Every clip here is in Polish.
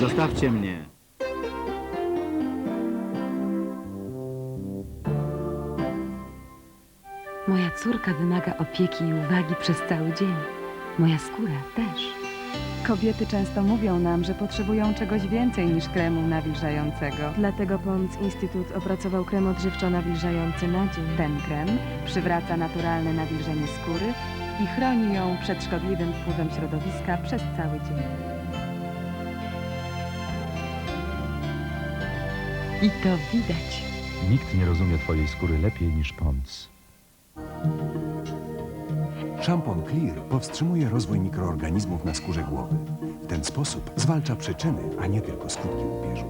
Zostawcie mnie. Moja córka wymaga opieki i uwagi przez cały dzień. Moja skóra też. Kobiety często mówią nam, że potrzebują czegoś więcej niż kremu nawilżającego. Dlatego Pons Instytut opracował krem odżywczo-nawilżający na dzień. Ten krem przywraca naturalne nawilżenie skóry i chroni ją przed szkodliwym wpływem środowiska przez cały dzień. I to widać. Nikt nie rozumie twojej skóry lepiej niż Pons. Szampon Clear powstrzymuje rozwój mikroorganizmów na skórze głowy. W ten sposób zwalcza przyczyny, a nie tylko skutki łupieżu.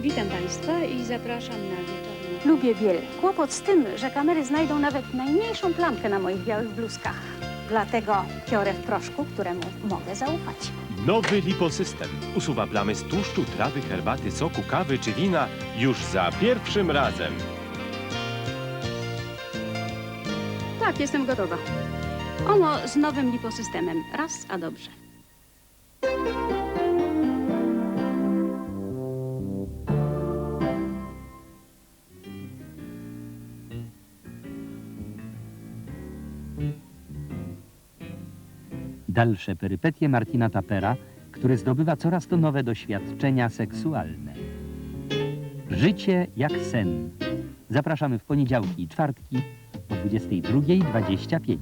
Witam Państwa i zapraszam na wieczorną. Lubię biel. Kłopot z tym, że kamery znajdą nawet najmniejszą plamkę na moich białych bluzkach. Dlatego piorę w proszku, któremu mogę zaufać. Nowy liposystem usuwa plamy z tłuszczu, trawy, herbaty, soku, kawy czy wina już za pierwszym razem. Tak, jestem gotowa. Ono z nowym liposystemem. Raz, a dobrze. Dalsze perypetie Martina Tapera, który zdobywa coraz to nowe doświadczenia seksualne. Życie jak sen. Zapraszamy w poniedziałki i czwartki o 22.25.